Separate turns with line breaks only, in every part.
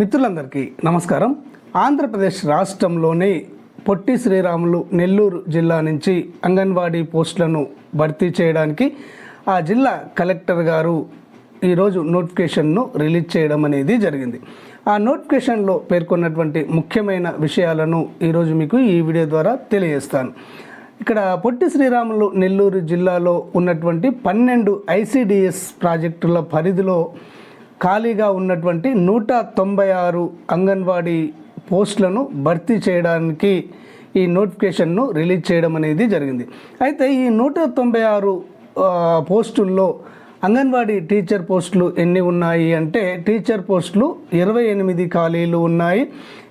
మిత్రులందరికీ నమస్కారం. ఆంధ్రప్రదేశ్ రాష్ట్రంలోని పొట్టి శ్రీరాములు నెల్లూరు జిల్లా నుంచి అంగన్వాడీ పోస్టులను భర్తీ చేయడానికి ఆ జిల్లా కలెక్టర్ గారు ఈరోజు నోటిఫికేషన్ను రిలీజ్ చేయడం అనేది జరిగింది. ఆ నోటిఫికేషన్లో పేర్కొన్నటువంటి ముఖ్యమైన విషయాలను ఈరోజు మీకు ఈ వీడియో ద్వారా తెలియజేస్తాను. ఇక్కడ పొట్టి శ్రీరాములు నెల్లూరు జిల్లాలో ఉన్నటువంటి పన్నెండు ఐసిడిఎస్ ప్రాజెక్టుల పరిధిలో ఖాళీగా ఉన్నటువంటి నూట తొంభై ఆరు అంగన్వాడీ పోస్టులను భర్తీ చేయడానికి ఈ నోటిఫికేషన్ను రిలీజ్ చేయడం అనేది జరిగింది. అయితే ఈ నూట తొంభై ఆరు పోస్టుల్లో అంగన్వాడీ టీచర్ పోస్టులు ఎన్ని ఉన్నాయి అంటే టీచర్ పోస్టులు ఇరవై ఎనిమిది ఖాళీలు ఉన్నాయి.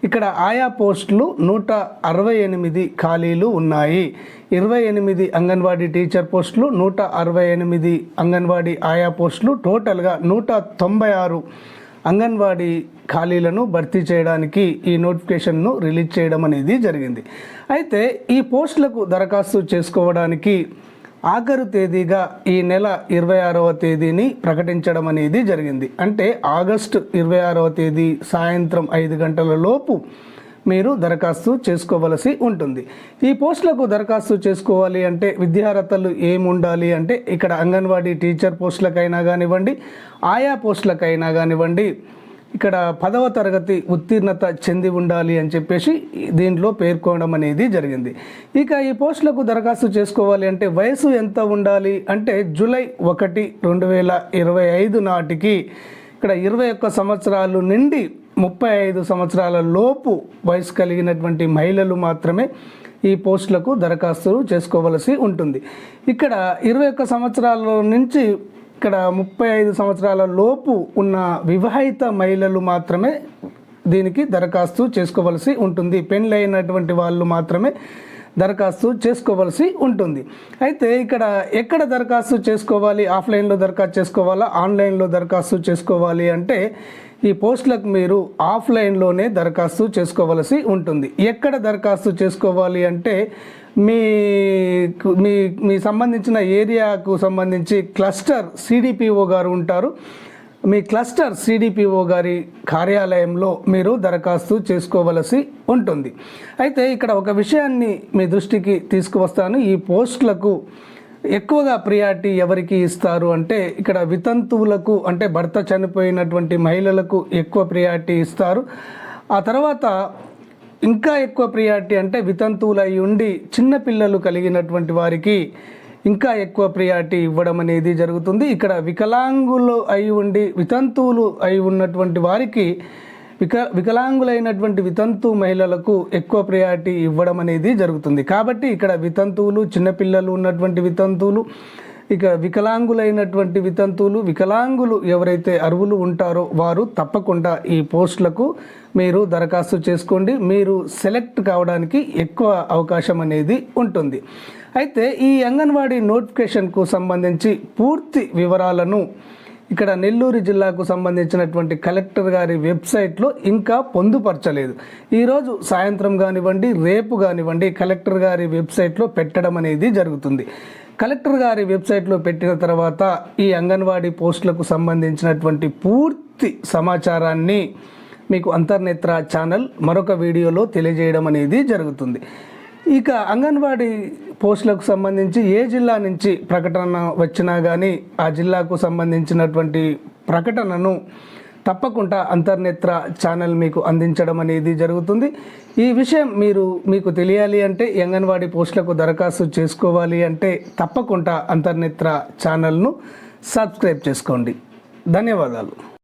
ఇక్కడ ఆయా పోస్టులు నూట అరవై ఎనిమిది ఖాళీలు ఉన్నాయి. ఇరవై ఎనిమిది అంగన్వాడీ టీచర్ పోస్టులు నూట అరవై ఎనిమిది అంగన్వాడీ ఆయా పోస్టులు టోటల్గా నూట తొంభై ఆరు అంగన్వాడీ ఖాళీలను భర్తీ చేయడానికి ఈ నోటిఫికేషన్ను రిలీజ్ చేయడం అనేది జరిగింది. అయితే ఈ పోస్టులకు దరఖాస్తు చేసుకోవడానికి ఆఖరు తేదీగా ఈ నెల ఇరవై ఆరవ తేదీని ప్రకటించడం అనేది జరిగింది. అంటే ఆగస్టు ఇరవై ఆరవ తేదీ సాయంత్రం ఐదు గంటల లోపు మీరు దరఖాస్తు చేసుకోవలసి ఉంటుంది. ఈ పోస్టులకు దరఖాస్తు చేసుకోవాలి అంటే విద్యార్హతలు ఏమి ఉండాలి అంటే ఇక్కడ అంగన్వాడీ టీచర్ పోస్టులకైనా కానివ్వండి ఆయా పోస్టులకైనా కానివ్వండి ఇక్కడ పదవ తరగతి ఉత్తీర్ణత చెంది ఉండాలి అని చెప్పేసి దీంట్లో పేర్కొనడం అనేది జరిగింది. ఇక ఈ పోస్టులకు దరఖాస్తు చేసుకోవాలి అంటే వయసు ఎంత ఉండాలి అంటే జూలై ఒకటి రెండు వేల ఇరవై ఐదు నాటికి ఇక్కడ ఇరవై ఒక్క సంవత్సరాలు నుండి ముప్పై ఐదు సంవత్సరాల లోపు వయసు కలిగినటువంటి మహిళలు మాత్రమే ఈ పోస్టులకు దరఖాస్తు చేసుకోవలసి ఉంటుంది. ఇక్కడ ఇరవై ఒక్క సంవత్సరాల నుంచి ఇక్కడ ముప్పై ఐదు సంవత్సరాల లోపు ఉన్న వివాహిత మహిళలు మాత్రమే దీనికి దరఖాస్తు చేసుకోవలసి ఉంటుంది. పెళ్ళైనటువంటి వాళ్ళు మాత్రమే దరఖాస్తు చేసుకోవలసి ఉంటుంది. అయితే ఇక్కడ ఎక్కడ దరఖాస్తు చేసుకోవాలి? ఆఫ్లైన్లో దరఖాస్తు చేసుకోవాలా? ఆన్లైన్లో దరఖాస్తు చేసుకోవాలి అంటే ఈ పోస్టులకు మీరు ఆఫ్లైన్లోనే దరఖాస్తు చేసుకోవలసి ఉంటుంది. ఎక్కడ దరఖాస్తు చేసుకోవాలి అంటే మీ మీ మీ సంబంధించిన ఏరియాకు సంబంధించి క్లస్టర్ సిడిపిఓ గారు ఉంటారు. మీ క్లస్టర్ సిడిపిఓ గారి కార్యాలయంలో మీరు దరఖాస్తు చేసుకోవలసి ఉంటుంది. అయితే ఇక్కడ ఒక విషయాన్ని మీ దృష్టికి తీసుకువస్తాను. ఈ పోస్టులకు ఎక్కువగా ప్రియారిటీ ఎవరికి ఇస్తారు అంటే ఇక్కడ వితంతువులకు అంటే భర్త చనిపోయినటువంటి మహిళలకు ఎక్కువ ప్రియారిటీ ఇస్తారు. ఆ తర్వాత ఇంకా ఎక్కువ ప్రియారిటీ అంటే వితంతువులు అయి ఉండి చిన్నపిల్లలు కలిగినటువంటి వారికి ఇంకా ఎక్కువ ప్రియారిటీ ఇవ్వడం అనేది జరుగుతుంది. ఇక్కడ వికలాంగులు అయి ఉండి వితంతువులు అయి ఉన్నటువంటి వారికి విక వికలాంగులైనటువంటి వితంతు మహిళలకు ఎక్కువ ప్రయారిటీ ఇవ్వడం అనేది జరుగుతుంది. కాబట్టి ఇక్కడ వితంతువులు చిన్నపిల్లలు ఉన్నటువంటి వితంతువులు ఇక వికలాంగులైనటువంటి వితంతువులు వికలాంగులు ఎవరైతే అర్హులు ఉంటారో వారు తప్పకుండా ఈ పోస్టులకు మీరు దరఖాస్తు చేసుకోండి. మీరు సెలెక్ట్ కావడానికి ఎక్కువ అవకాశం అనేది ఉంటుంది. అయితే ఈ అంగన్వాడీ నోటిఫికేషన్కు సంబంధించి పూర్తి వివరాలను ఇక్కడ నెల్లూరు జిల్లాకు సంబంధించినటువంటి కలెక్టర్ గారి వెబ్సైట్లో ఇంకా పొందుపరచలేదు. ఈరోజు సాయంత్రం కానివ్వండి రేపు కానివ్వండి కలెక్టర్ గారి వెబ్సైట్లో పెట్టడం అనేది జరుగుతుంది. కలెక్టర్ గారి వెబ్సైట్లో పెట్టిన తర్వాత ఈ అంగన్వాడీ పోస్టులకు సంబంధించినటువంటి పూర్తి సమాచారాన్ని మీకు అంతర్నేత్ర ఛానల్ మరొక వీడియోలో తెలియజేయడం అనేది జరుగుతుంది. ఇక అంగన్వాడీ పోస్టులకు సంబంధించి ఏ జిల్లా నుంచి ప్రకటన వచ్చినా కానీ ఆ జిల్లాకు సంబంధించినటువంటి ప్రకటనను తప్పకుండా అంతర్నేత్ర ఛానల్ మీకు అందించడం అనేది జరుగుతుంది. ఈ విషయం మీరు మీకు తెలియాలి అంటే అంగన్వాడీ పోస్టులకు దరఖాస్తు చేసుకోవాలి అంటే తప్పకుండా అంతర్నేత్ర ఛానల్ను సబ్స్క్రైబ్ చేసుకోండి. ధన్యవాదాలు.